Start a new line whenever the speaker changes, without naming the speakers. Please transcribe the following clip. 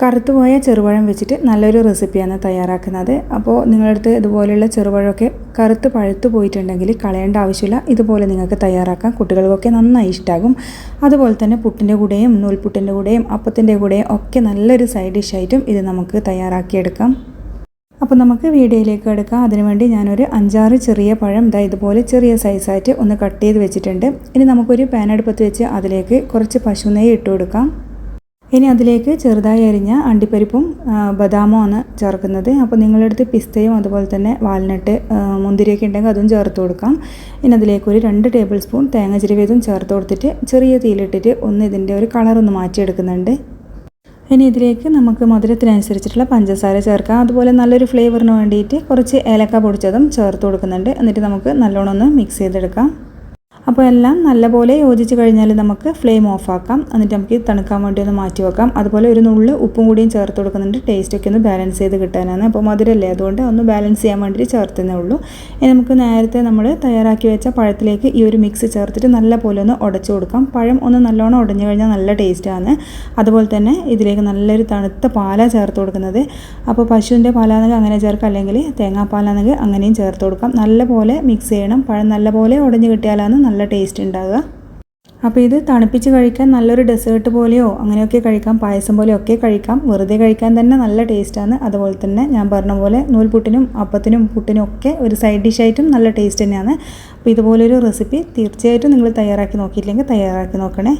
കറുത്തുപോയ ചെറുപഴം വെച്ചിട്ട് നല്ലൊരു റെസിപ്പിയാണ് തയ്യാറാക്കുന്നത്. അപ്പോൾ നിങ്ങളടുത്ത് ഇതുപോലെയുള്ള ചെറുപഴമൊക്കെ കറുത്ത് പഴുത്ത് പോയിട്ടുണ്ടെങ്കിൽ കളയേണ്ട ആവശ്യമില്ല. ഇതുപോലെ നിങ്ങൾക്ക് തയ്യാറാക്കാം. കുട്ടികൾക്കൊക്കെ നന്നായി ഇഷ്ടമാകും അതുപോലെ തന്നെ പുട്ടിന്റെ കൂടെയും നൂൽപുട്ടിന്റെ കൂടെയും അപ്പത്തിന്റെ കൂടെയും ഒക്കെ നല്ലൊരു സൈഡ് ഡിഷായിട്ടും ഇത് നമുക്ക് തയ്യാറാക്കിയെടുക്കാം. അപ്പോൾ നമുക്ക് വീഡിയോയിലേക്ക് എടുക്കാം അതിനുവേണ്ടി ഞാനൊരു അഞ്ചാറ് ചെറിയ പഴം ഇതാ ഇതുപോലെ ചെറിയ സൈസായിട്ട് ഒന്ന് കട്ട് ചെയ്ത് വെച്ചിട്ടുണ്ട്. ഇനി നമുക്കൊരു പാൻ അടുപ്പത്ത് വെച്ച് അതിലേക്ക് കുറച്ച് പശുനെയ്യ് ഇട്ട് കൊടുക്കാം. ഇനി അതിലേക്ക് ചെറുതായി അരിഞ്ഞ അണ്ടിപ്പരിപ്പും ബദാമോ ആണ് ചേർക്കുന്നത്. അപ്പോൾ നിങ്ങളടുത്ത് പിസ്തയും അതുപോലെ തന്നെ വാൽനട്ട് മുന്തിരിയൊക്കെ ഉണ്ടെങ്കിൽ അതും ചേർത്ത് കൊടുക്കാം. ഇനി അതിലേക്ക് ഒരു രണ്ട് ടേബിൾ സ്പൂൺ തേങ്ങ ചിരവിയതും ചേർത്ത് കൊടുത്തിട്ട് ചെറിയ തീയിലിട്ടിട്ട് ഒന്ന് ഇതിന്റെ ഒരു കളറൊന്ന് മാറ്റിയെടുക്കുന്നുണ്ട് ഇനി ഇതിലേക്ക് നമുക്ക് മധുരത്തിനനുസരിച്ചിട്ടുള്ള പഞ്ചസാര ചേർക്കാം. അതുപോലെ നല്ലൊരു ഫ്ലേവറിന് വേണ്ടിയിട്ട് കുറച്ച് ഏലക്ക പൊടിച്ചതും ചേർത്ത് കൊടുക്കുന്നുണ്ട്. എന്നിട്ട് നമുക്ക് നല്ലോണം ഒന്ന് മിക്സ് ചെയ്തെടുക്കാം. അപ്പോൾ എല്ലാം നല്ലപോലെ യോജിച്ച് കഴിഞ്ഞാൽ നമുക്ക് ഫ്ലെയിം ഓഫ് ആക്കാം എന്നിട്ട് നമുക്ക് തണുക്കാൻ വേണ്ടി ഒന്ന് മാറ്റി വെക്കാം. അതുപോലെ ഒരു നുള്ളു ഉപ്പും കൂടിയും ചേർത്ത് കൊടുക്കുന്നുണ്ട്. ടേസ്റ്റൊക്കെ ഒന്ന് ബാലൻസ് ചെയ്ത് കിട്ടാനാണ്. അപ്പോൾ മധുരല്ലേ? അതുകൊണ്ട് ഒന്ന് ബാലൻസ് ചെയ്യാൻ വേണ്ടിയിട്ട് ചേർത്തതേ ഉള്ളൂ. ഇനി നമുക്ക് നേരത്തെ നമ്മൾ തയ്യാറാക്കി വെച്ച പഴത്തിലേക്ക് ഈ ഒരു മിക്സ് ചേർത്തിട്ട് നല്ലപോലെ ഒന്ന് ഉടച്ചു കൊടുക്കാം. പഴം ഒന്ന് നല്ലോണം ഉടഞ്ഞു കഴിഞ്ഞാൽ നല്ല ടേസ്റ്റാണ് അതുപോലെ തന്നെ ഇതിലേക്ക് നല്ലൊരു തണുത്ത പാല ചേർത്ത് കൊടുക്കുന്നത്. അപ്പോൾ പശുവിന്റെ പാലാണെങ്കിൽ അങ്ങനെ ചേർക്കാം. അല്ലെങ്കിൽ തേങ്ങാപ്പാലാണെങ്കിൽ അങ്ങനെയും ചേർത്ത് കൊടുക്കാം. നല്ലപോലെ മിക്സ് ചെയ്യണം. പഴം നല്ലപോലെ ഉടഞ്ഞു കിട്ടിയാലാണ് നല്ല നല്ല ടേസ്റ്റ് ഉണ്ടാകുക അപ്പോൾ ഇത് തണുപ്പിച്ച് കഴിക്കാൻ നല്ലൊരു ഡെസേർട്ട് പോലെയോ അങ്ങനെയൊക്കെ കഴിക്കാം. പായസം പോലെയോ ഒക്കെ കഴിക്കാം. വെറുതെ കഴിക്കാൻ തന്നെ നല്ല ടേസ്റ്റാണ് അതുപോലെ തന്നെ ഞാൻ പറഞ്ഞ പോലെ നൂൽപുട്ടിനും അപ്പത്തിനും പുട്ടിനും ഒക്കെ ഒരു സൈഡ് ഡിഷായിട്ടും നല്ല ടേസ്റ്റ് തന്നെയാണ്. അപ്പോൾ ഇതുപോലൊരു റെസിപ്പി തീർച്ചയായിട്ടും നിങ്ങൾ തയ്യാറാക്കി നോക്കിയില്ലെങ്കിൽ തയ്യാറാക്കി നോക്കണേ.